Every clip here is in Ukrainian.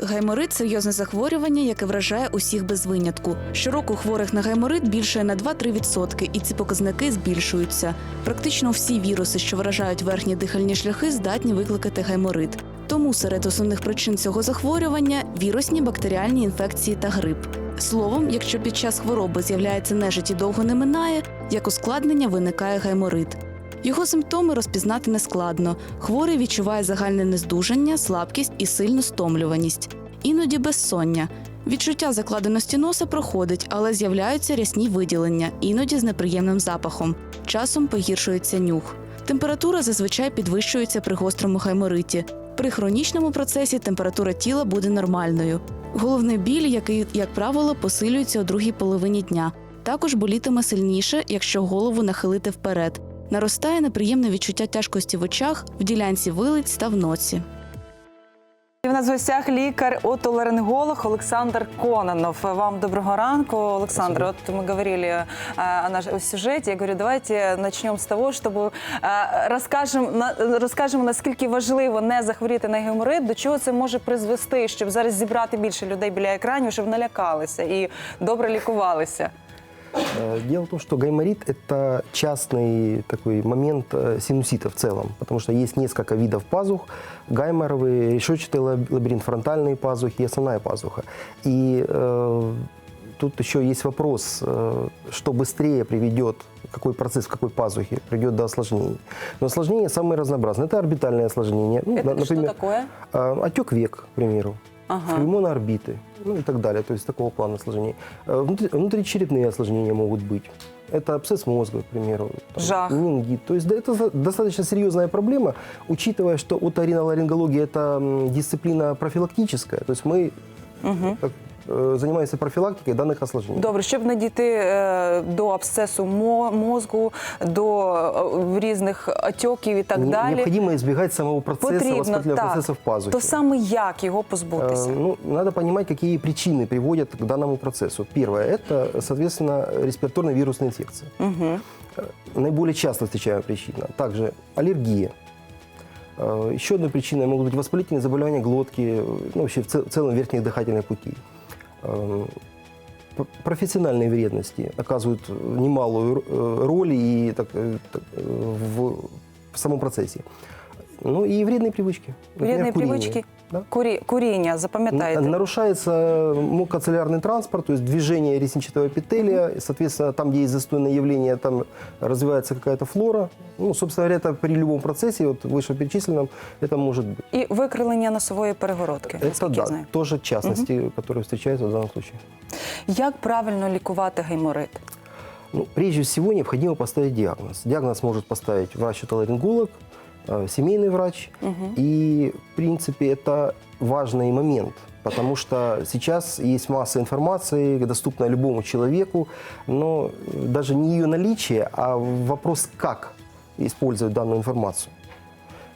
Гайморит серйозне захворювання, яке вражає усіх без винятку. Щороку хворих на гайморит більше на 2-3%, і ці показники збільшуються. Практично всі віруси, що вражають верхні дихальні шляхи, здатні викликати гайморит. Тому серед основних причин цього захворювання вірусні бактеріальні інфекції та грип. Словом, якщо під час хвороби з'являється нежить і довго не минає, як ускладнення виникає гайморит. Його симптоми розпізнати нескладно. Хворий відчуває загальне нездужання, слабкість і сильну стомлюваність. Іноді безсоння. Відчуття закладеності носа проходить, але з'являються рясні виділення, іноді з неприємним запахом. Часом погіршується нюх. Температура зазвичай підвищується при гострому гаймориті. При хронічному процесі температура тіла буде нормальною. Головний біль, який, як правило, посилюється у другій половині дня. Також болітиме сильніше, якщо голову нахилити вперед. Наростає неприємне відчуття тяжкості в очах, в ділянці вилиць та в носі. І в нас в гостях лікар отоларинголог Олександр Кононов. Вам доброго ранку, Олександр. От мы говорили э, о нашем сюжете. Я говорю, давайте начнем з того, щоб э, розкажемо, на- розкажемо, наскільки важливо не захворіти на геморит, до чого це може призвести, щоб зараз зібрати більше людей біля екранів, щоб налякалися і добре лікувалися. Э, Дело в том, что гайморит – это частный такой момент э, синусита в целом, потому что есть несколько видов пазух – гайморовый, решетчатый лаб- лабиринт, фронтальные пазухи и основная пазуха. И э, тут еще есть вопрос, э, что быстрее приведет, какой процесс в какой пазухе приведет до осложнений. Но осложнения самые разнообразные. Это орбитальное осложнение. Ну, Это на- что такое? э, Отек век, к примеру. Ага. Флемона орбиты, ну и так далее, то есть такого плана осложнений. Э, внутри- внутричерепные осложнения могут быть. Это абсцесс мозга, к примеру. там, Жах. менингит. То есть да, это за- достаточно серьезная проблема, учитывая, что оториноларингология – это м, дисциплина профилактическая. То есть мы так, э, занимаемся профилактикой данных осложнений. Добре, щоб не дійти е, до абсцесу мо- мозку, до е, різних отеків і так Не- далі. Необходимо избегать самого процесса, Потрібно воспалительного так. процесса в пазухе. То саме як його позбутися? Э, Ну, надо понимать, какие причины приводят к данному процессу. Первое – это, соответственно, респираторно-вирусная инфекция. Э, Наиболее часто встречаемая причина. Также аллергия. Э, Еще одной причиной могут быть воспалительные заболевания глотки, э, ну, вообще в цел- в целом верхних дыхательных путей. Э, п- Профессиональные вредности оказывают немалую э, роль и так, э, так, э, в, в самом процессе. Ну и вредные привычки. Например, Вредні курение. привички, Да. курі, куріння, запам'ятайте. Нарушается мукоцеллярный транспорт, то есть движение ресничатого эпителия, и, соответственно, там, где есть застойное явление, там развивается какая-то флора. Ну, собственно говоря, это при любом процессе, вот вышеперечисленном, это может быть. І викрилення носової перегородки, Это наскільки я да, знаю. тоже частности, которые встречаются в данном случае. Як правильно лікувати гайморит? Ну, прежде всего необходимо поставить диагноз. Диагноз может поставить врач-отоларинголог, э, семейный врач. И, в принципе, это важный момент, потому что сейчас есть масса информации, доступная любому человеку, но даже не ее наличие, а вопрос, как использовать данную информацию.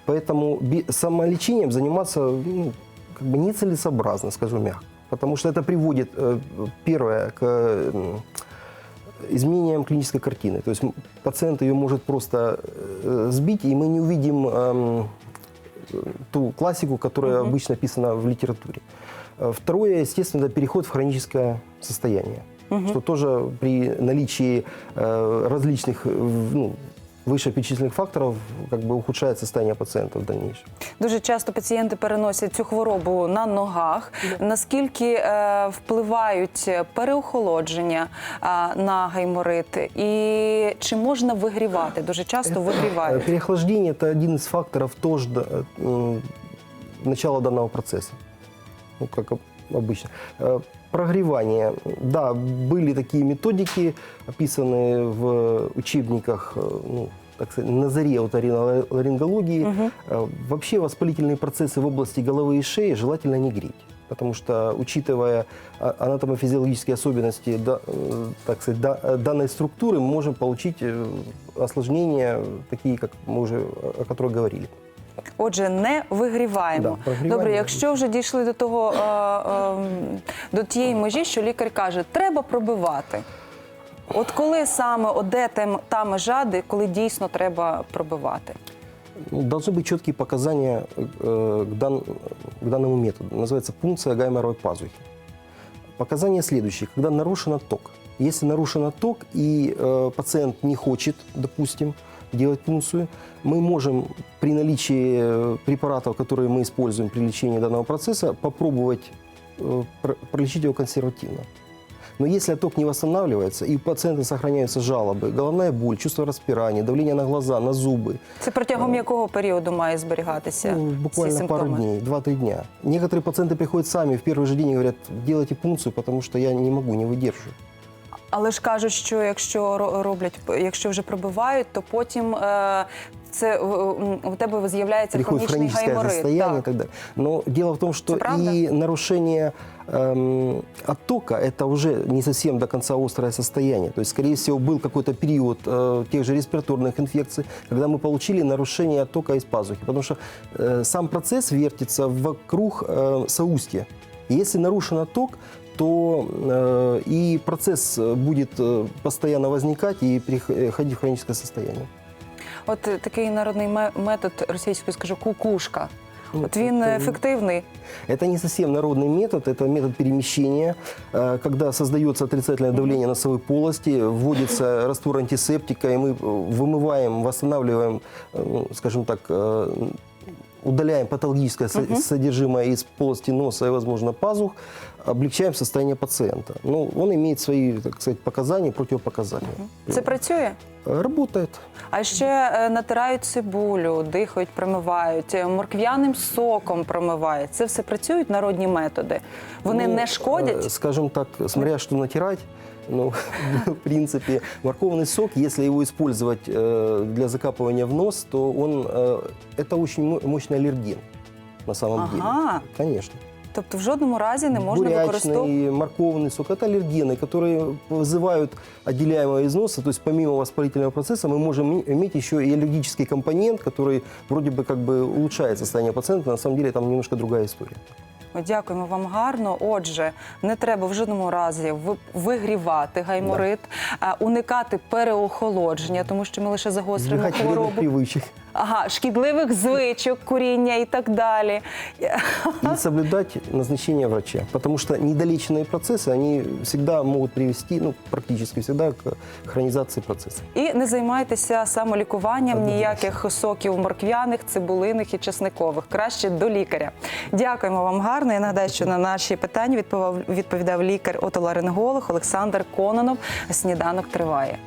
Поэтому би- самолечением заниматься ну, как бы нецелесообразно, скажу мягко. Потому что это приводит, э, первое, к м, изменениям клинической картины. То есть м, пациент ее может просто э, сбить, и мы не увидим эм, ту классику, которая обычно описана в литературе. Э, Второе, естественно, это переход в хроническое состояние, что тоже при наличии э, различных э, ну, вышеперечисленных факторов как бы ухудшает состояние пациента в дальнейшем. Дуже часто пацієнти переносять цю хворобу на ногах. Наскільки е, впливають переохолодження е, на гайморит? І чи можна вигрівати? Дуже часто Э, вигрівають. Переохлаждение – это один из факторов тоже да, м, начала данного процесса, ну, как об- обычно. Э, Прогревание. Да, были такие методики, описанные в учебниках, э, ну, так сказать, на заре оториноларингологии. Э, Вообще воспалительные процессы в области головы и шеи желательно не греть. Потому что, учитывая а- анатомофизиологические особенности да, э, так сказать, да- э, данной структуры, мы можем получить э, осложнения, такие, как мы уже о о которых говорили. Отже, не вигріваємо. Да, прогріваємо. Добре, якщо вже дійшли до того е, е, до тієї межі, що лікар каже, треба пробивати. От коли саме, от де тем- та межа, де коли дійсно треба пробивати? Ну, Должны быть четкие показания э, к, дан- к данному методу. Называется пункция гайморовой пазухи. Показания следующие. Когда нарушен отток. Если нарушен отток и э, пациент не хочет, допустим, делать пункцию, мы можем при наличии э, препаратов, которые мы используем при лечении данного процесса, попробовать э, пр- пролечить его консервативно. Но если отток не восстанавливается и у пациента сохраняются жалобы, головная боль, чувство распирания, давление на глаза, на зубы, Це протягом якого періоду має зберігатися ну, ці буквально пару симптоми? дней, 2-3 дня. Некоторые пациенты приходят сами в первый же день и говорят, делайте пункцию, потому что я не могу, не выдержу. Але ж кажуть, що якщо ро- роблять, якщо вже пробивають, то потім е, це е, м, у тебе з'являється Приходит хронічний хроническое гайморит. состояние и Так. так далее. Но дело в том, что Это правда? и нарушение эм, оттока – это уже не совсем до конца острое состояние. То есть, скорее всего, был какой-то период э, тех же респираторных инфекций, когда мы получили нарушение оттока из пазухи. Потому что э, сам процесс вертится вокруг э, соустья. И Если нарушен отток, то э, и процесс э, будет э, постоянно возникать и переходить в хроническое состояние. От е, такий народний ме- метод російською скажу кукушка. Ну, От він це- ефективний. Это не совсем народный метод, это метод перемещения, когда создается отрицательное давление носовой полости, вводится раствор антисептика, и мы вымываем, восстанавливаем, ну, скажем так, удаляем патологическое со- содержимое из полости носа и, возможно, пазух, облегчаем состояние пациента. Ну, он имеет свои, так сказать, показания, противопоказания. Це працює? Э, Работает. А ще е, натирають цибулю, дихають, промивають, е, морквяним соком промивають. Це все працюють народні методи. Вони Ну, не э, шкодять. Скажем так, смотря что натирать, ну, в принципе, морковный сок, если его использовать э, для закапывания в нос, то он, э, это очень мо- мощный аллерген на самом деле. Ага. Конечно. Тобто в жодному разі не можна використовувати. Бурячный, морковный сок – это аллергены, которые вызывают отделяемое из носа. То есть помимо воспалительного процесса мы можем и- иметь еще и аллергический компонент, который вроде бы как бы улучшает состояние пациента. На самом деле там немножко другая история. О, Дякуємо вам гарно. Отже, не треба в жодному разі ви- вигрівати гайморит, а уникати переохолодження, тому що ми лише загостримо Избегать вредных хворобу. привычек. Ага, шкідливих звичок, куріння і так далі. и соблюдать назначение врача. Потому что недолеченные процессы, они всегда могут привести, ну, практически всегда к хронизации процесса. І не займайтеся самолікуванням ніяких соків морквяних, цибулиних і чесникових. Краще до лікаря. Дякуємо вам гарно. Я нагадаю, що на наші питання відповідав, відповідав лікар-отоларинголог Олександр Кононов. Сніданок триває.